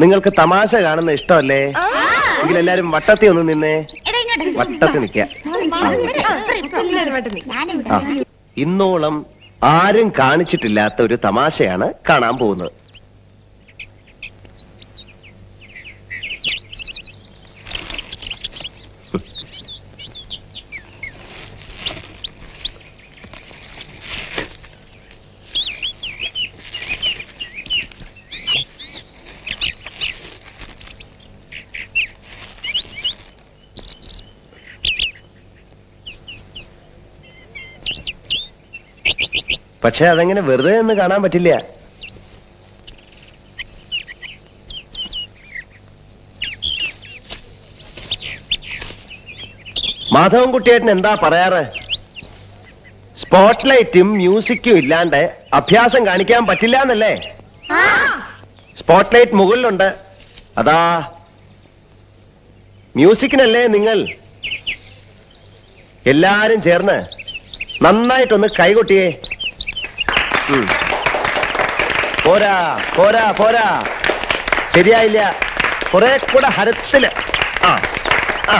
നിങ്ങൾക്ക് തമാശ കാണുന്ന ഇഷ്ടമല്ലേ? എങ്കിൽ എല്ലാരും വട്ടത്തി ഒന്ന് നിന്നേ. വട്ടത്തി നിക്ക. ഇന്നോളം ആരും കാണിച്ചിട്ടില്ലാത്ത ഒരു തമാശയാണ് കാണാൻ പോകുന്നത്. പക്ഷെ അതങ്ങനെ വെറുതെ ഒന്ന് കാണാൻ പറ്റില്ല. മാധവൻ കുട്ടിയേട്ടൻ എന്താ പറയാറ്? സ്പോട്ട് ലൈറ്റും മ്യൂസിക്കും ഇല്ലാണ്ട് അഭ്യാസം കാണിക്കാൻ പറ്റില്ല എന്നല്ലേ? സ്പോട്ട് ലൈറ്റ് മുകളിലുണ്ട്. അതാ. മ്യൂസിക്കിനല്ലേ നിങ്ങൾ? എല്ലാരും ചേർന്ന് നന്നായിട്ടൊന്ന് കൈകൊട്ടിയേ. പോരാ പോരാ പോരാ. ശരിയായില്ല. കുറെ കൂടെ ഹരത്തിൽ. ആ ആ.